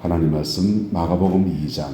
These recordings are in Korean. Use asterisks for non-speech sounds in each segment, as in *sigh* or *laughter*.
하나님 말씀 마가복음 2장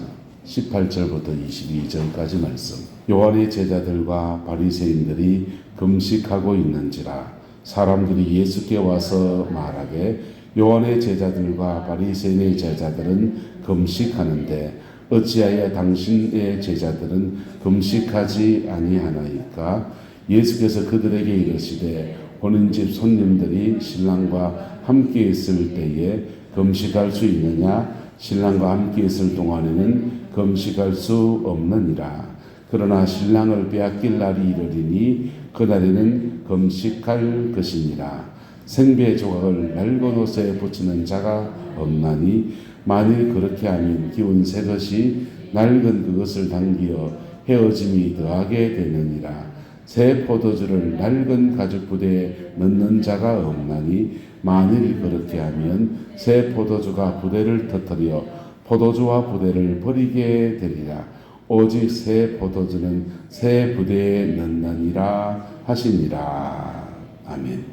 18절부터 22절까지 말씀. 요한의 제자들과 바리새인들이 금식하고 있는지라 사람들이 예수께 와서 말하되 요한의 제자들과 바리새인의 제자들은 금식하는데 어찌하여 당신의 제자들은 금식하지 아니하나이까 예수께서 그들에게 이르시되 본인집 손님들이 신랑과 함께 있을 때에 금식할 수 있느냐? 신랑과 함께 있을 동안에는 금식할 수 없느니라. 그러나 신랑을 빼앗길 날이 이르리니 그날에는 금식할 것이니라. 생배 조각을 낡은 옷에 붙이는 자가 없나니 만일 그렇게 하면 기운 새 것이 낡은 그것을 당기어 헤어짐이 더하게 되느니라. 새 포도주를 낡은 가죽 부대에 넣는 자가 없나니 만일 그렇게 하면 새 포도주가 부대를 터뜨려 포도주와 부대를 버리게 되리라 오직 새 포도주는 새 부대에 넣느니라 하시니라 아멘.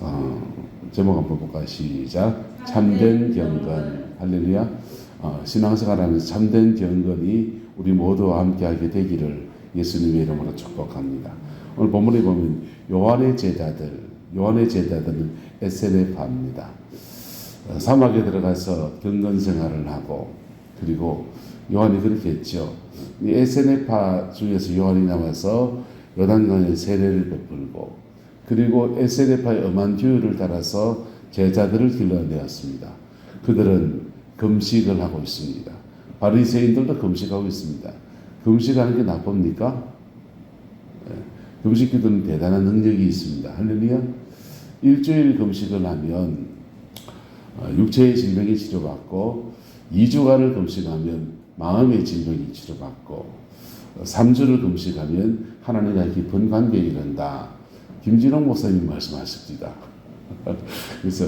어, 제목 한번 볼까 시작. 참된 경건 할렐루야. 어, 신앙생활하면서 참된 경건이 우리 모두와 함께하게 되기를 예수님의 이름으로 축복합니다. 오늘 본문에 보면 요한의 제자들, 요한의 제자들은 에세네파입니다. 어, 사막에 들어가서 경건 생활을 하고 그리고 요한이 그렇게 했죠. 이 에세네파 중에서 요한이 나와서 요단강에 세례를 베풀고 그리고 에세네파의 엄한 규율을 따라서 제자들을 길러내었습니다. 그들은 금식을 하고 있습니다. 바리새인들도 금식하고 있습니다. 금식하는 게 나쁩니까? 예, 금식 기도는 대단한 능력이 있습니다. 할렐루야. 일주일 금식을 하면 어, 육체의 질병이 치료받고 2주간을 금식하면 마음의 질병이 치료받고 3주를 금식하면 하나님과 깊은 관계에 이른다. 김진홍 목사님 말씀하십니다. *laughs* 그래서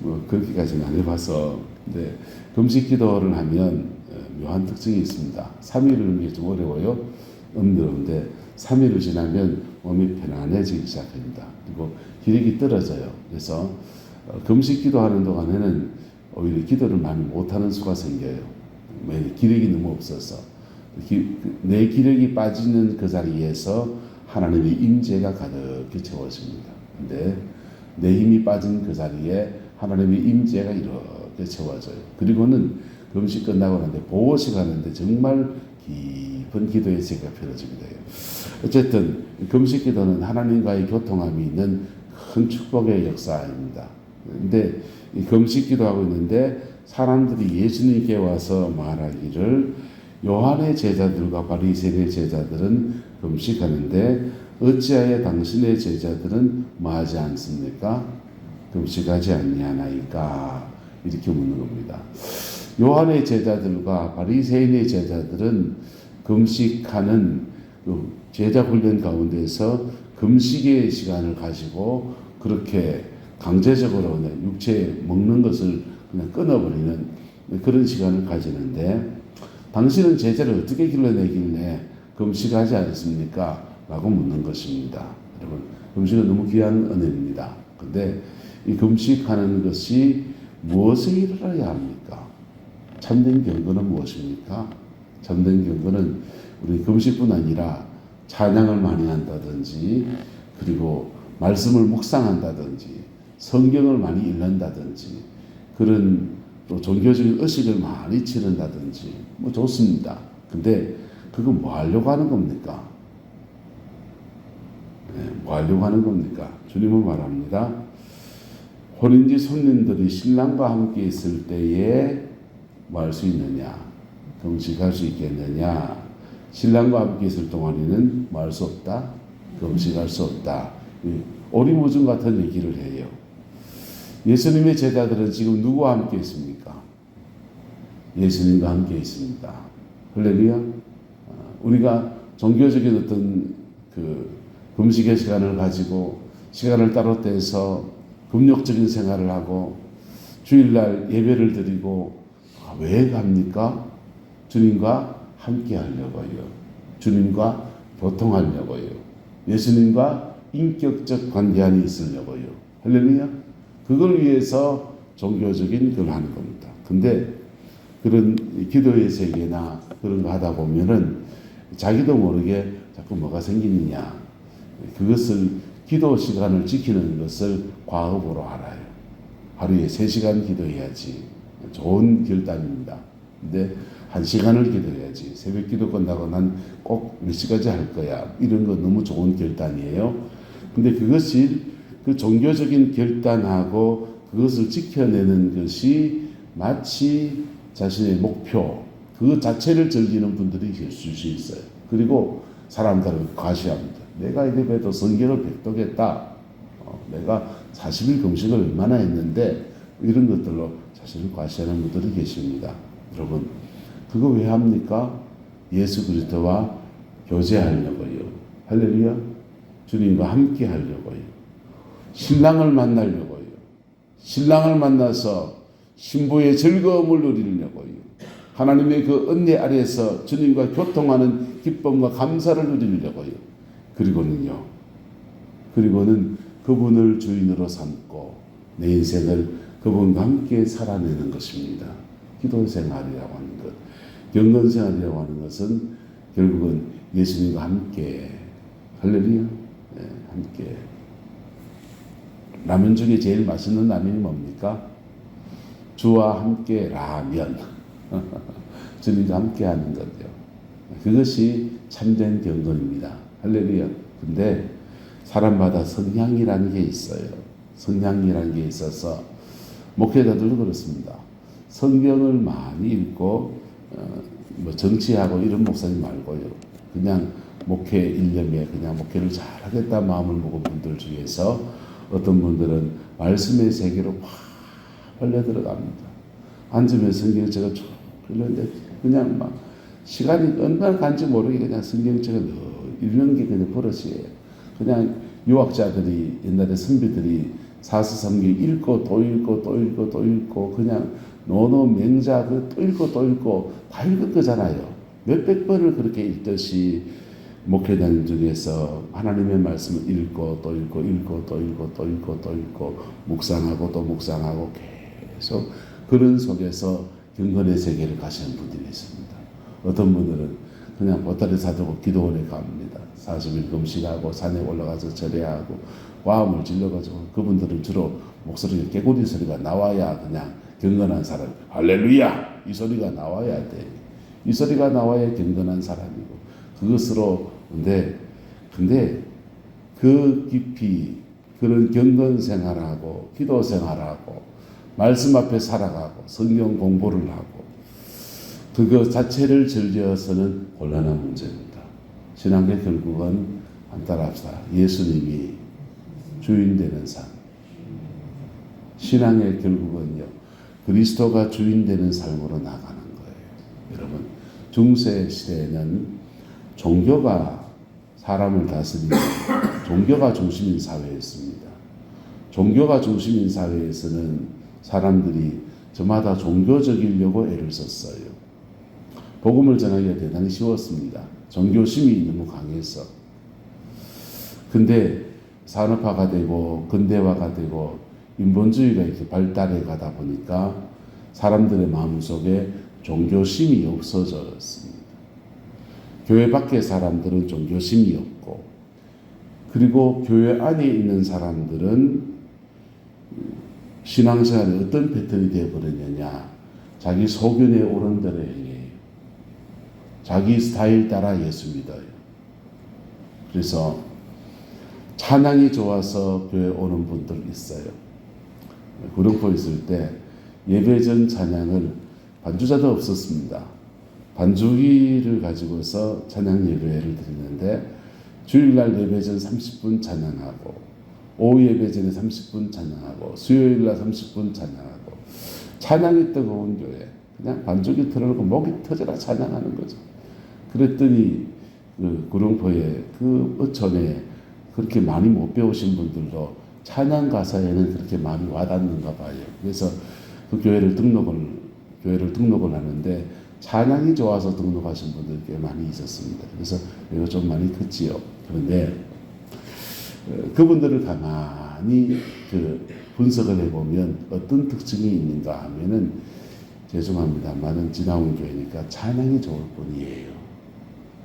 뭐 그렇게까지는 안 해봐서 근데 금식 기도를 하면 어, 묘한 특징이 있습니다. 3일을 하는 게좀 어려워요. 음들는데 3일을 지나면 몸이 편안해지기 시작합니다. 그리고 기력이 떨어져요. 그래서 어, 금식 기도하는 동안에는 오히려 기도를 많이 못하는 수가 생겨요. 왜 기력이 너무 없어서 기, 내 기력이 빠지는 그 자리에서 하나님의 임재가 가득히 채워집니다. 근데 내 힘이 빠진 그 자리에 하나님의 임재가 이렇게 채워져요. 그리고는 금식 끝나고 나는데 보호식 하는데 정말 깊은 기도의 세계가 펼쳐지게 돼요. 어쨌든 금식 기도는 하나님과의 교통함이 있는 큰 축복의 역사입니다. 근데 이 금식 기도하고 있는데 사람들이 예수님께 와서 말하기를 요한의 제자들과 바리새인의 제자들은 금식하는데 어찌하여 당신의 제자들은 뭐하지 않습니까? 금식하지 아니하나이까 이렇게 묻는 겁니다. 요한의 제자들과 바리새인의 제자들은 금식하는 그 제자 훈련 가운데서 금식의 시간을 가지고 그렇게 강제적으로 육체 먹는 것을 그냥 끊어버리는 그런 시간을 가지는데 당신은 제자를 어떻게 길러내길래 금식하지 않습니까? 라고 묻는 것입니다. 여러분, 금식은 너무 귀한 은혜입니다. 근데 이 금식하는 것이 무엇에 이르러야 합니까? 참된 경건은 무엇입니까? 참된 경건은 우리 금식뿐 아니라 찬양을 많이 한다든지 그리고 말씀을 묵상한다든지 성경을 많이 읽는다든지 그런 또 종교적인 의식을 많이 치른다든지 뭐 좋습니다. 근데 그거 뭐 하려고 하는 겁니까? 네, 뭐 하려고 하는 겁니까? 주님은 말합니다. 혼인지 손님들이 신랑과 함께 있을 때에 뭐 할 수 있느냐? 금식할 수 있겠느냐? 신랑과 함께 있을 동안에는 뭐 할 수 없다? 금식할 수 없다. 오리무중 같은 얘기를 해요. 예수님의 제자들은 지금 누구와 함께 있습니까? 예수님과 함께 있습니다. 할렐루야. 어, 우리가 종교적인 어떤 그 금식의 시간을 가지고 시간을 따로 떼서 금욕적인 생활을 하고 주일날 예배를 드리고 아, 왜 갑니까? 주님과 함께 하려고요. 주님과 교통하려고요. 예수님과 인격적 관계 안에 있으려고요. 할렐루야. 그걸 위해서 종교적인 걸 하는 겁니다. 근데 그런 기도의 세계나 그런 거 하다 보면은 자기도 모르게 자꾸 뭐가 생기느냐. 그것을 기도 시간을 지키는 것을 과업으로 알아요. 하루에 3시간 기도해야지. 좋은 결단입니다. 근데 한 시간을 기도해야지. 새벽 기도 끝나고 난 꼭 몇 시까지 할 거야. 이런 거 너무 좋은 결단이에요. 근데 그것이 그 종교적인 결단하고 그것을 지켜내는 것이 마치 자신의 목표, 그 자체를 즐기는 분들이 계실 수 있어요. 그리고 사람들은 과시합니다. 내가 이래봬도 성경을 백독했다. 어, 내가 40일 금식을 얼마나 했는데 이런 것들로 자신을 과시하는 분들이 계십니다. 여러분, 그거 왜 합니까? 예수 그리스도와 교제하려고요. 할렐루야. 주님과 함께 하려고요. 신랑을 만나려고요. 신랑을 만나서 신부의 즐거움을 누리려고요. 하나님의 그 은혜 아래에서 주님과 교통하는 기쁨과 감사를 누리려고요. 그리고는요. 그리고는 그분을 주인으로 삼고 내 인생을 그분과 함께 살아내는 것입니다. 기도 생활이라고 것. 경건 생활이라고 하는 것은 결국은 예수님과 함께 할렐루야. 네, 함께 라면 중에 제일 맛있는 라면이 뭡니까? 주와 함께 라면. *laughs* 주님과 함께 하는 거죠. 그것이 참된 경건입니다. 할렐루야. 근데 사람마다 성향이라는 게 있어요. 성향이라는 게 있어서 목회자들도 그렇습니다. 성경을 많이 읽고 어, 뭐 정치하고 이런 목사님 말고요. 그냥 목회 일념에 그냥 목회를 잘하겠다 마음을 먹은 분들 중에서 어떤 분들은 말씀의 세계로 확 흘려 들어갑니다. 앉으면 성경을 제가 쭉 읽는데 그냥 막 시간이 얼마나 간지 모르게 그냥 성경책을 읽는 게 그냥 버릇이에요. 그냥 유학자들이 옛날에 선비들이 사스성경 읽고 또 읽고 또 읽고 또 읽고 그냥 노노 맹자 읽고 또 읽고 다 읽을 거잖아요. 몇백 번을 그렇게 읽듯이 목회자님 중에서 하나님의 말씀을 읽고 또 읽고 읽고 또 읽고 또 읽고 또 읽고 묵상하고 또 묵상하고 계속 그런 속에서 경건의 세계를 가시는 분들이 있습니다. 어떤 분들은 그냥 보따리 사들고 기도원에 갑니다. 40일 금식하고 산에 올라가서 절해하고 와음을 질러가지고 그분들은 주로 목소리 깨구리 소리가 나와야 그냥 경건한 사람 할렐루야 이 소리가 나와야 돼. 이 소리가 나와야 경건한 사람이고 그것으로 근데 근데 그 깊이 그런 경건 생활하고 기도 생활하고 말씀 앞에 살아가고 성경 공부를 하고 그것 자체를 즐겨서는 곤란한 문제입니다. 신앙의 결국은 안 따라합시다. 예수님이 주인 되는 삶. 신앙의 결국은요. 그리스도가 주인 되는 삶으로 나가는 거예요. 여러분, 중세 시대에는 종교가 사람을 다스리는 종교가 중심인 사회였습니다. 종교가 중심인 사회에서는 사람들이 저마다 종교적이려고 애를 썼어요. 복음을 전하기가 대단히 쉬웠습니다. 종교심이 너무 강해서. 근데 산업화가 되고 근대화가 되고 인본주의가 이렇게 발달해 가다 보니까 사람들의 마음속에 종교심이 없어졌습니다. 교회 밖의 사람들은 종교심이 없고 그리고 교회 안에 있는 사람들은 신앙생활에 어떤 패턴이 되어버렸느냐 자기 소견에 오른 대로 행해요. 자기 스타일 따라 예수 믿어요. 그래서 찬양이 좋아서 교회 오는 분들 있어요. 구룡포 있을 때 예배 전 찬양을 반주자도 없었습니다. 반주기를 가지고서 찬양 예배를 드리는데 주일날 예배 전 30분 찬양하고 오후 예배 전에 30분 찬양하고 수요일날 30분 찬양하고 찬양이 뜨거운 교회 그냥 반주기 틀어놓고 목이 터져라 찬양하는 거죠. 그랬더니 그 구룡포에 그 어촌에 그렇게 많이 못 배우신 분들도 찬양 가사에는 그렇게 많이 와닿는가 봐요. 그래서 그 교회를 등록을 교회를 등록을 하는데 찬양이 좋아서 등록하신 분들 꽤 많이 있었습니다. 그래서 이거 좀 많이 컸지요. 그런데 어, 그분들을 가만히 그 분석을 해보면 어떤 특징이 있는가 하면은 죄송합니다만은 지나온 교회니까 찬양이 좋을 뿐이에요.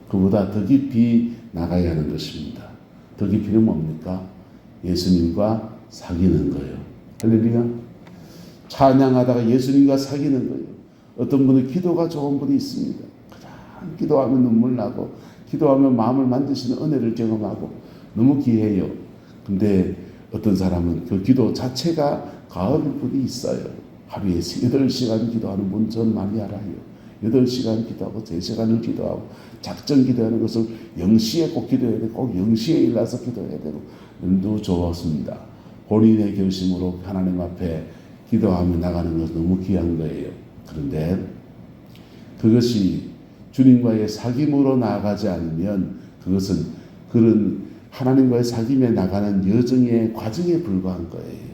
그보다 더 깊이 나가야 하는 것입니다. 더 깊이는 뭡니까? 예수님과 사귀는 거예요. 할렐루야. 찬양하다가 예수님과 사귀는 거예요. 어떤 분은 기도가 좋은 분이 있습니다. 그냥 기도하면 눈물 나고, 기도하면 마음을 만드시는 은혜를 경험하고, 너무 귀해요. 근데 어떤 사람은 그 기도 자체가 가을 분이 있어요. 하루에 8시간 기도하는 분 전 많이 알아요. 8시간 기도하고 3시간을 기도하고 작전 기도하는 것을 0시에 꼭 기도해야 되고 꼭 0시에 일어나서 기도해야 되고 눈 도 좋았습니다. 본인의 결심으로 하나님 앞에 기도하며 나가는 것은 너무 귀한 거예요. 그런데 그것이 주님과의 사귐으로 나아가지 않으면 그것은 그런 하나님과의 사귐에 나가는 여정의 과정에 불과한 거예요.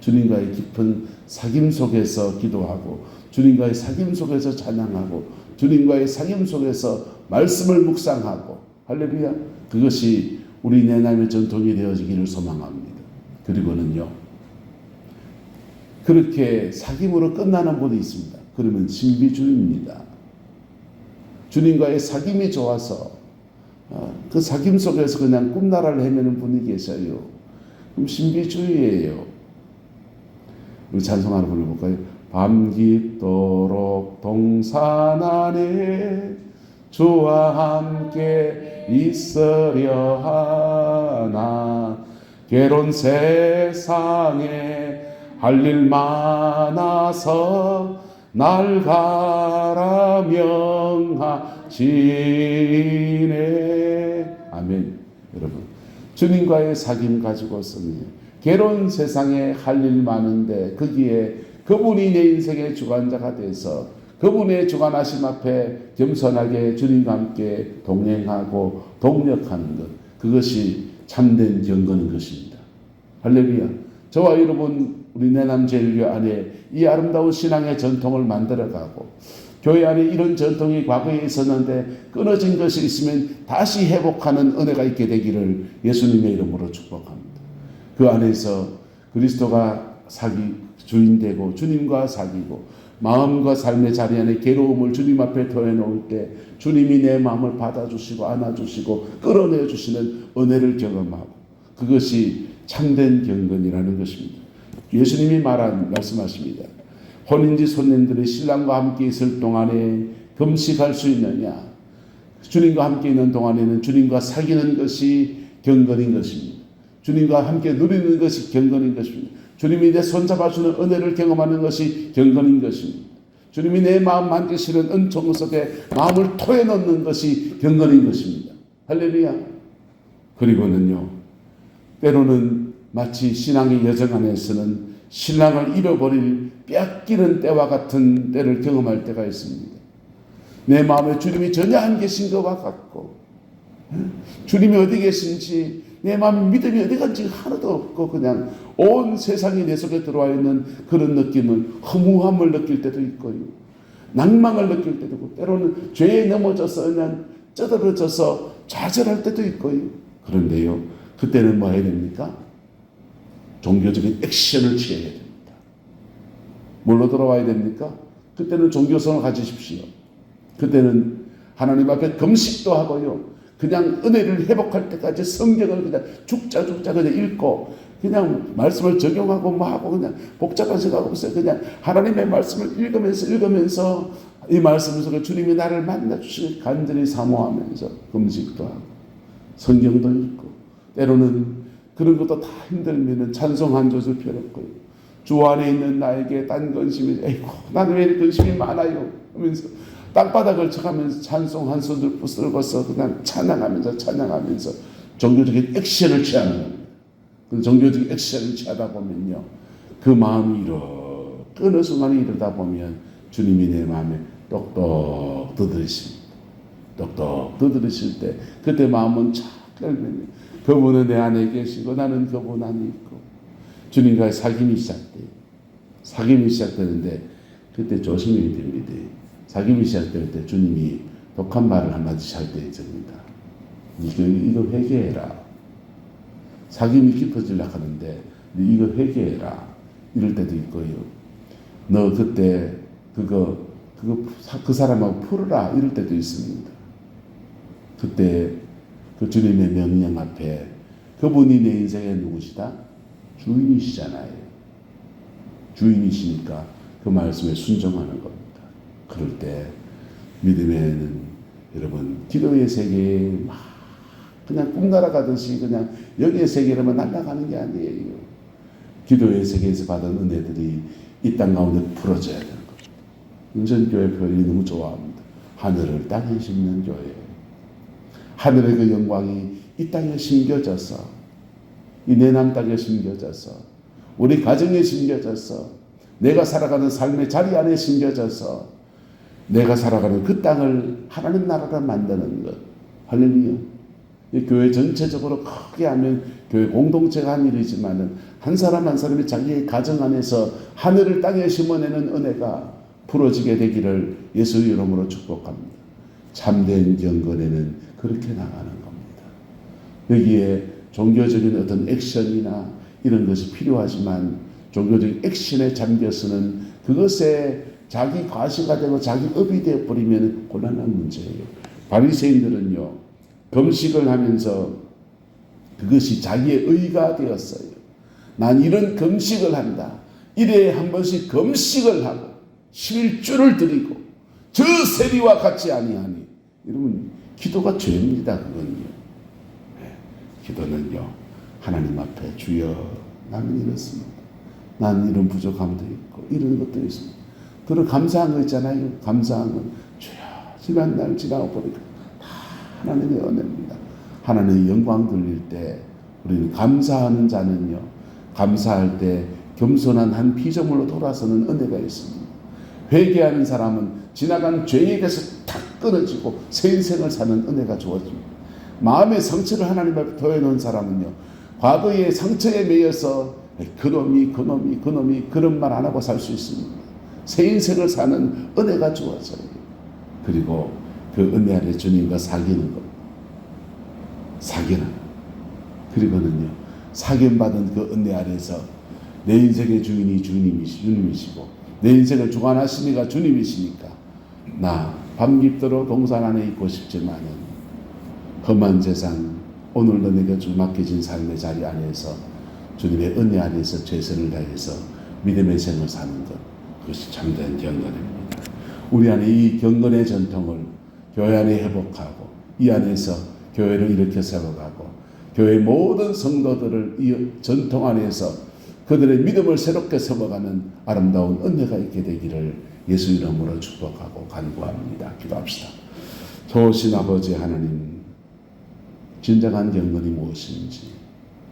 주님과의 깊은 사귐 속에서 기도하고 주님과의 사귐 속에서 찬양하고 주님과의 사귐 속에서 말씀을 묵상하고 할렐루야 그것이 우리 내남의 전통이 되어지기를 소망합니다. 그리고는요 그렇게 사귐으로 끝나는 분이 있습니다. 그러면 신비주의입니다. 주님과의 사귐이 좋아서 어, 그 사귐 속에서 그냥 꿈나라를 헤매는 분이 계셔요. 그럼 신비주의예요. 우리 찬송 하나 불러볼까요? 밤 깊도록 동산 안에 주와 함께 있으려 하나. 괴로운 세상에 할 일 많아서 날 가라 명하시네 아멘 여러분. 주님과의 사귐 가지고서는 괴로운 세상에 할 일 많은데 거기에 그분이 내 인생의 주관자가 돼서 그분의 주관하심 앞에 겸손하게 주님과 함께 동행하고 동력하는 것 그것이 참된 경건인 것입니다. 할렐루야. 저와 여러분 우리 내남제일교 안에 이 아름다운 신앙의 전통을 만들어가고 교회 안에 이런 전통이 과거에 있었는데 끊어진 것이 있으면 다시 회복하는 은혜가 있게 되기를 예수님의 이름으로 축복합니다. 그 안에서 그리스도가 사기 주인 되고 주님과 사귀고 마음과 삶의 자리 안에 괴로움을 주님 앞에 더해 놓을 때 주님이 내 마음을 받아주시고 안아주시고 끌어내 주시는 은혜를 경험하고 그것이 참된 경건이라는 것입니다. 예수님이 말한 말씀하십니다. 혼인지 손님들이 신랑과 함께 있을 동안에 금식할 수 있느냐? 주님과 함께 있는 동안에는 주님과 사귀는 것이 경건인 것입니다. 주님과 함께 누리는 것이 경건인 것입니다. 주님이 내 손잡아주는 은혜를 경험하는 것이 경건인 것입니다. 주님이 내 마음 만드시는 은총 속에 마음을 토해넣는 것이 경건인 것입니다. 할렐루야. 그리고는요, 때로는 마치 신앙의 여정 안에서는 신랑을 잃어버릴 뺏기는 때와 같은 때를 경험할 때가 있습니다. 내 마음에 주님이 전혀 안 계신 것과 같고, 주님이 어디 계신지 내 마음 믿음이 어디 간지 하나도 없고 그냥 온 세상이 내 속에 들어와 있는 그런 느낌은 허무함을 느낄 때도 있고요. 낭망을 느낄 때도 있고 때로는 죄에 넘어져서 그냥 쩌들어져서 좌절할 때도 있고요. 그런데요. 그때는 뭐 해야 됩니까? 종교적인 액션을 취해야 됩니다. 뭘로 돌아와야 됩니까? 그때는 종교성을 가지십시오. 그때는 하나님 앞에 금식도 하고요. 그냥 은혜를 회복할 때까지 성경을 그냥 죽자 죽자 그냥 읽고 그냥 말씀을 적용하고 뭐 하고 그냥 복잡한 생각 없어요. 그냥 하나님의 말씀을 읽으면서 읽으면서 이 말씀 속에 주님이 나를 만나 주시길 간절히 사모하면서 금식도 하고 성경도 읽고 때로는 그런 것도 다 힘들면은 찬송 한 조절 필요 없고요. 주 안에 있는 나에게 딴 근심이 에이고 나는 왜 근심이 많아요 하면서 땅바닥을 쳐가면서 찬송 한 소절 부슬고서 그냥 찬양하면서 찬양하면서 종교적인 액션을 취하는 겁니다. 그 종교적인 액션을 취하다 보면요. 그 마음이 이러 어느 순간에 이러다 보면 주님이 내 마음에 똑똑 두드리십니다. 똑똑 두드리실 때 그때 마음은 착 열면 그분은 내 안에 계시고 나는 그분 안에 있고 주님과의 사귐이 시작돼요. 사귐이 시작되는데 그때 조심해야 됩니다. 사귐이 시작될 때 주님이 독한 말을 한마디씩 할 때 있습니다. 이거, 이거 회개해라. 사귐이 깊어지려고 하는데 이거 회개해라. 이럴 때도 있고요. 너 그때 그거 그거 사- 그 사람하고 풀어라 이럴 때도 있습니다. 그때 그 주님의 명령 앞에 그분이 내 인생의 누구시다? 주인이시잖아요. 주인이시니까 그 말씀에 순종하는 겁니다. 그럴 때 믿음에는 여러분 기도의 세계에 막 그냥 꿈 날아가듯이 그냥 여기의 세계로만 날아가는 게 아니에요. 기도의 세계에서 받은 은혜들이 이 땅 가운데 풀어져야 되는 겁니다. 인천교회 표현이 너무 좋아합니다. 하늘을 땅에 심는 교회. 하늘의 그 영광이 이 땅에 심겨져서 이 내남 땅에 심겨져서 우리 가정에 심겨져서 내가 살아가는 삶의 자리 안에 심겨져서 내가 살아가는 그 땅을 하나님 나라로 만드는 것. 할렐루야. 이 교회 전체적으로 크게 하면 교회 공동체가 한 일이지만은 한 사람 한 사람이 자기의 가정 안에서 하늘을 땅에 심어내는 은혜가 풀어지게 되기를 예수 이름으로 축복합니다. 참된 경건에는 그렇게 나가는 겁니다. 여기에 종교적인 어떤 액션이나 이런 것이 필요하지만 종교적인 액션에 잠겨서는 그것에 자기 과시가 되고 자기 업이 되어 버리면 곤란한 문제예요. 바리새인들은요 금식을 하면서 그것이 자기의 의가 되었어요. 난 이런 금식을 한다. 일에 한 번씩 금식을 하고 11주를 드리고 저 세리와 같이 아니하니 이러면 기도가 죄입니다. 그건요. 네, 기도는요 하나님 앞에 주여 나는 이렇습니다. 난 이런 부족함도 있고 이런 것도 있습니다. 들어 감사한 거 있잖아요. 감사한 건 주여 지난 날 지나고 보니까 다 하나님의 은혜입니다. 하나님의 영광 돌릴 때 우리는 감사하는 자는요 감사할 때 겸손한 한 피조물로 돌아서는 은혜가 있습니다. 회개하는 사람은 지나간 죄에 대해서 탁 끊어지고 새 인생을 사는 은혜가 주어집니다. 마음의 상처를 하나님 앞에 더해놓은 사람은요 과거의 상처에 매여서 그놈이 그놈이 그놈이 그런 말 안 하고 살 수 있습니다. 새 인생을 사는 은혜가 주어져요. 그리고 그 은혜 안에 주님과 사귀는 것. 사귀는. 그리고는요, 사귀받은 그 은혜 안에서 내 인생의 주인이 주님이시, 주님이시고, 내 인생을 주관하시니가 주님이시니까, 나 밤깊도록 동산 안에 있고 싶지만은, 험한 세상, 오늘도 내가 주 맡겨진 삶의 자리 안에서, 주님의 은혜 안에서 최선을 다해서 믿음의 생을 사는 것, 그것이 참된 경건입니다. 우리 안에 이 경건의 전통을 교회 안에 회복하고 이 안에서 교회를 이렇게 세워가고 교회 모든 성도들을 이 전통 안에서 그들의 믿음을 새롭게 세워가는 아름다운 은혜가 있게 되기를 예수 이름으로 축복하고 간구합니다. 기도합시다. 좋으신 아버지 하나님, 진정한 경건이 무엇인지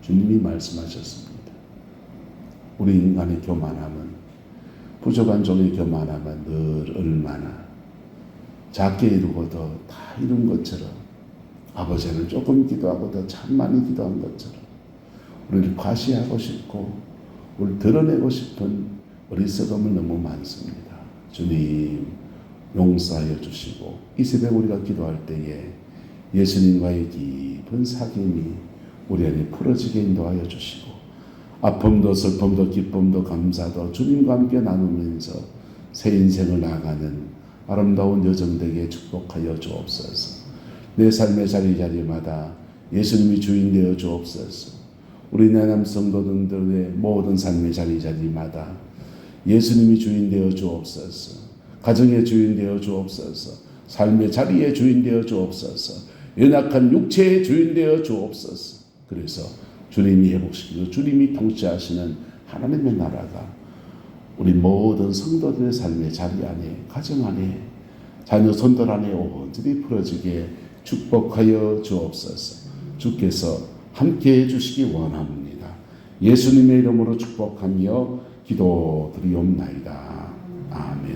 주님이 말씀하셨습니다. 우리 인간의 교만함은 부족한 종의 교만함은 늘 얼마나. 작게 이루고도 다 이룬 것처럼. 아버지는 조금 기도하고 도 참 많이 기도한 것처럼. 우리를 과시하고 싶고 우리를 드러내고 싶은 어리석음을 너무 많습니다. 주님 용서하여 주시고 이 새벽 우리가 기도할 때에 예수님과의 깊은 사귐이 우리 안에 풀어지게 인도하여 주시고 아픔도 슬픔도 기쁨도 감사도 주님과 함께 나누면서 새 인생을 나아가는 아름다운 여정 되게 축복하여 주옵소서. 내 삶의 자리 자리마다 예수님이 주인 되어 주옵소서. 우리 내남 성도들의 모든 삶의 자리 자리마다 예수님이 주인 되어 주옵소서. 가정의 주인 되어 주옵소서. 삶의 자리의 주인 되어 주옵소서. 연약한 육체의 주인 되어 주옵소서. 그래서 주님이 회복시키고 주님이 통치하시는 하나님의 나라가 우리 모든 성도들의 삶의 자리 안에 가정 안에 자녀 손들 안에 온전히 풀어지게 축복하여 주옵소서. 주께서 함께 해주시기 원합니다. 예수님의 이름으로 축복하며 기도드리옵나이다. 아멘.